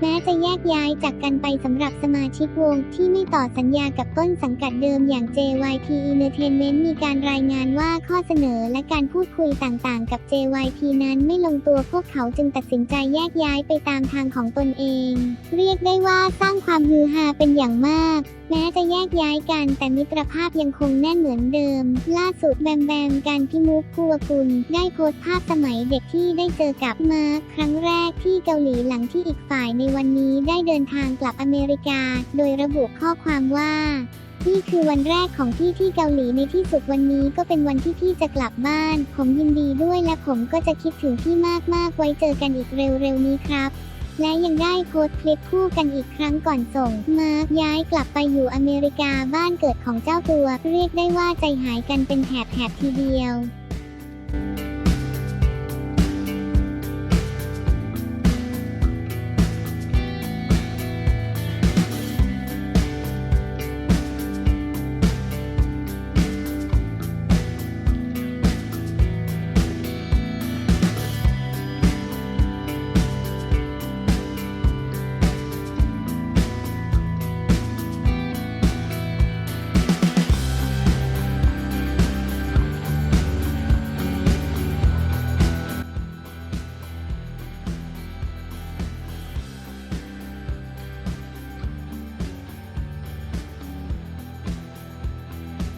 แม้จะแยกย้ายจากกันไปสำหรับสมาชิกวงที่ไม่ต่อสัญญากับต้นสังกัดเดิมอย่าง JYP Entertainment มีการรายงานว่าข้อเสนอและการพูดคุยต่างๆ กับ JYP นั้นไม่ลงตัวพวกเขาจึงตัดสินใจแยกย้ายไปตามทางของตนเอง เรียกได้ว่าสร้างความฮือฮาเป็นอย่างมากแม้จะแยกย้ายกันแต่มิตรภาพยังคงแน่นเหมือนเดิม ล่าสุดแบมแบมการพิมุกพัวกุล ได้โพสต์ภาพสมัยเด็กที่ได้เจอกับมาร์คครั้งแรกที่เกาหลีหลังที่อีกฝ่ายในวันนี้ได้เดินทางกลับอเมริกา โดยระบุข้อความว่านี่คือวันแรกของพี่ที่เกาหลีในที่สุดวันนี้ก็เป็นวันที่พี่จะกลับบ้าน ผมยินดีด้วยและผมก็จะคิดถึงพี่มากๆไว้เจอกันอีกเร็วๆนี้ครับ และยังได้โพสต์คลิปคู่กันอีกครั้งก่อนส่ง มาย้ายกลับไปอยู่อเมริกาบ้านเกิดของเจ้าตัว เรียกได้ว่าใจหายกันเป็นแถบๆทีเดียว